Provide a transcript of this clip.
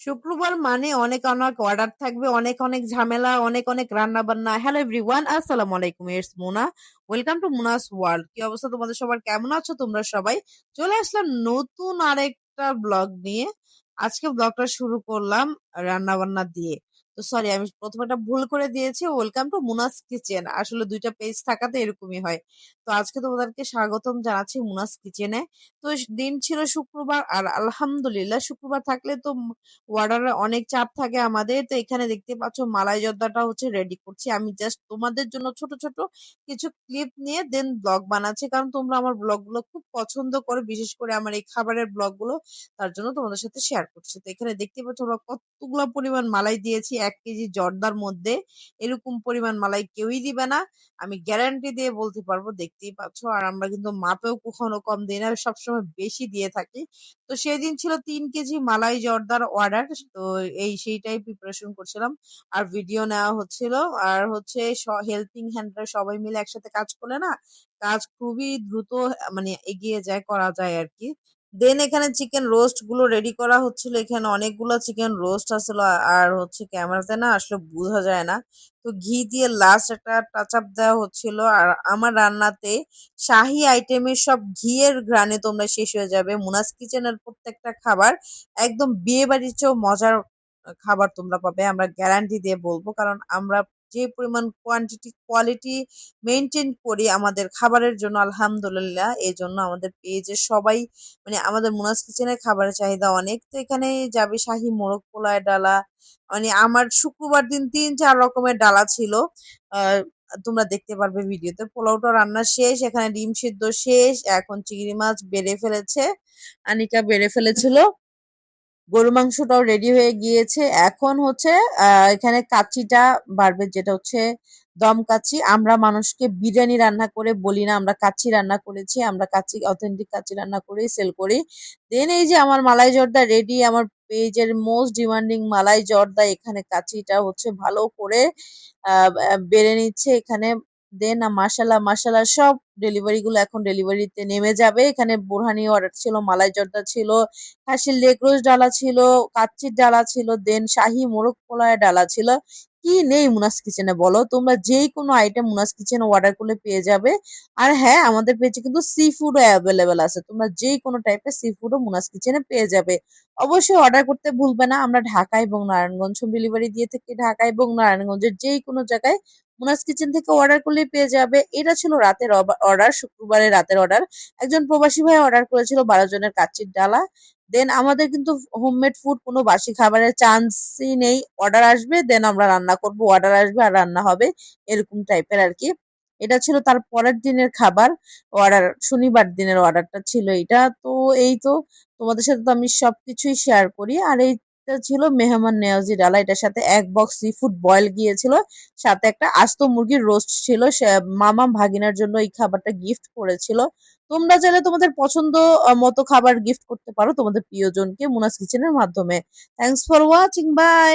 শুক্রবার মানে অনেক অনেক অর্ডার থাকবে, অনেক অনেক ঝামেলা, অনেক অনেক রান্না-বান্না। হ্যালো এভরিওয়ান, আসসালামু আলাইকুম। It's Mona welcome to Mona's world. কি অবস্থা তোমাদের সবার? কেমন আছো তোমরা সবাই? চলে আসলাম নতুন আরেকটা ব্লগ নিয়ে। আজকে ব্লগটা শুরু করলাম রান্না-বান্না দিয়ে। সরি আমি প্রথমে একটা ভুল করে দিয়েছি। Welcome to Muna's kitchen. আসলে দুইটা পেজ থাকাতে এরকমই হয়। তো আজকে তোমাদেরকে স্বাগতম জানাচ্ছি মুনাস কিচেনে। তো দিন ছিল শুক্রবার আর আলহামদুলিল্লাহ শুক্রবার থাকলে তো অর্ডারের অনেক চাপ থাকে আমাদের। তো এখানে দেখতে পাচ্ছ মালাই জর্দাটা হচ্ছে রেডি করছি। আমি জাস্ট তোমাদের জন্য ছোট, ছোট কিছু ক্লিপ নিয়ে দেন ব্লগ বানাচ্ছি। কারণ তোমরা আমার ব্লগগুলো খুব পছন্দ করো। বিশেষ করে আমার এই খাবারের ব্লগগুলো। তার জন্য তোমাদের সাথে শেয়ার করছি। তো এখানে দেখতে পাচ্ছ আমরা কতগুলো পরিমাণ মালাই দিয়েছি ১ কেজি জর্দার মধ্যে। এরকম পরিমাণ মালাই কেউই দিবে না। আমি গ্যারান্টি দিয়ে বলতে পারব দেখতেই পাচ্ছ। আর আমরা কিন্তু মাপেও কখনো কম দিই না। সবসময় বেশি দিয়ে থাকি। তো সেদিন ছিল ৩ কেজি মালাই জর্দার অর্ডার। তো এই সেইটাই প্রিপারেশন করছিলাম। আর ভিডিও নেওয়া হচ্ছিল। আর হচ্ছে হেল্পিং হ্যান্ডরা সবাই মিলে একসাথে কাজ করলে না, কাজ খুবই দ্রুত মানে এগিয়ে যায়, করা যায় আরকি। দেন এখানে চিকেন রোস্টগুলো রেডি করা হচ্ছিল। এখানে অনেকগুলো চিকেন রোস্ট আসলো আর হচ্ছে ক্যামেরাতে না আসলে বোঝা যায় না। তো ঘি দিয়ে লাস্ট একটা টাচ আপ দেওয়া হচ্ছিল। আর আমার রান্নাতে শাহি আইটেমের সব ঘিয়ের ঘ্রাণে তোমরা শেষ হয়ে যাবে। মুনাস কিচেনের প্রত্যেকটা খাবার একদম বিয়ে বাড়ির চেয়েও মজার খাবার তোমরা পাবে। আমরা গ্যারান্টি দিয়ে বলব। কারণ আমরা যে পরিমাণ কোয়ান্টিটি কোয়ালিটি মেইনটেইন করি আমাদের খাবারের জন্য, আলহামদুলিল্লাহ। এই জন্য আমাদের পেজে সবাই মানে আমাদের মুনাস কিচেনের খাবারের চাহিদা অনেক। তো এখানে যাবে শাহি মোরগ পোলায় ডালা। মানে আমার শুক্রবার দিন ৩-৪ রকমের ডালা ছিল। তোমরা দেখতে পারবে ভিডিওতে। পোলাওটা রান্না শেষ। এখানে ডিম সিদ্ধ শেষ। এখন চিংড়ি মাছ বেড়ে ফেলেছে। আনিকা বেড়ে ফেলেছিল। গরুর মাংসটাও রেডি হয়ে গিয়েছে। এখন হচ্ছে এখানে কাচ্চিটা বাড়বে যেটা হচ্ছে দম কাচ্চি। আমরা মানুষকে বিরিয়ানি রান্না করে বলি না, আমরা কাচ্চি রান্না করেছি। আমরা কাচ্চি অথেন্টিক কাচ্চি রান্না করেই সেল করি। দেন এই যে আমার মালাই জর্দা রেডি। আমার পেজের মোস্ট ডিমান্ডিং মালাই জর্দা এখানে কাচ্চিটা হচ্ছে ভালো করে আ আ বেড়ে নিচ্ছে এখানে। দেন মাশাআল্লাহ, মাশাআল্লাহ সব ডেলিভারি গুলো এখন ডেলিভারিতে নেমে যাবে। এখানে বোরহানি অর্ডার ছিল, মালাই জর্দা ছিল, খাসির লেগ রোজ ডালা ছিল, কাচ্চির ডালা ছিল, দেন শাহি মোরগ পোলাও ডালা ছিল। কি নেই মুনাস কিচেনে বলো? তোমরা যেই কোনো আইটেম মুনাস কিচেনে অর্ডার করলে পেয়ে যাবে। আর হ্যাঁ, আমাদের পেজে কিন্তু সি ফুডও অ্যাভেলেবেল আছে। তোমরা যেই কোনো টাইপের সি ফুডও মুনাস কিচেনে পেয়ে যাবে। অবশ্যই অর্ডার করতে ভুলবে না। আমরা ঢাকা এবং নারায়ণগঞ্জ হোম ডেলিভারি দিয়ে থাকি। ঢাকা এবং নারায়ণগঞ্জের যেই কোনো জায়গায় মুনাস কিচেন থেকে অর্ডার করলেই পেয়ে যাবে। এটা ছিল রাতের অর্ডার, শুক্রবারের রাতের অর্ডার। একজন প্রবাসী ভাই অর্ডার করেছিল ১২ জনের কাচ্চির ডালা। দেন আমাদের কিন্তু হোমমেড ফুড কোনো বাসি খাবারের চান্সই নেই। অর্ডার আসবে দেন আমরা রান্না করব। অর্ডার আসবে আর রান্না হবে। এরকম টাইপের আর কি এটা ছিল তার পরের দিনের খাবার। অর্ডার শনিবার দিনের অর্ডারটা ছিল এটা তো এই তো তোমাদের সাথে তো আমি সবকিছুই শেয়ার করি। আর এইটা ছিল মেহমান নেওয়াজি ডালা। এটার সাথে এক বক্স সি ফুড বয়েল গিয়েছিল। সাথে একটা আস্ত মুরগির রোস্ট ছিল। মামা ভাগিনার জন্য এই খাবারটা গিফট করেছিল। তোমরা চাইলে তোমাদের পছন্দ মতো খাবার গিফট করতে পারো তোমাদের প্রিয়জনকে মুনাস কিচেনের মাধ্যমে। Thanks for watching bye.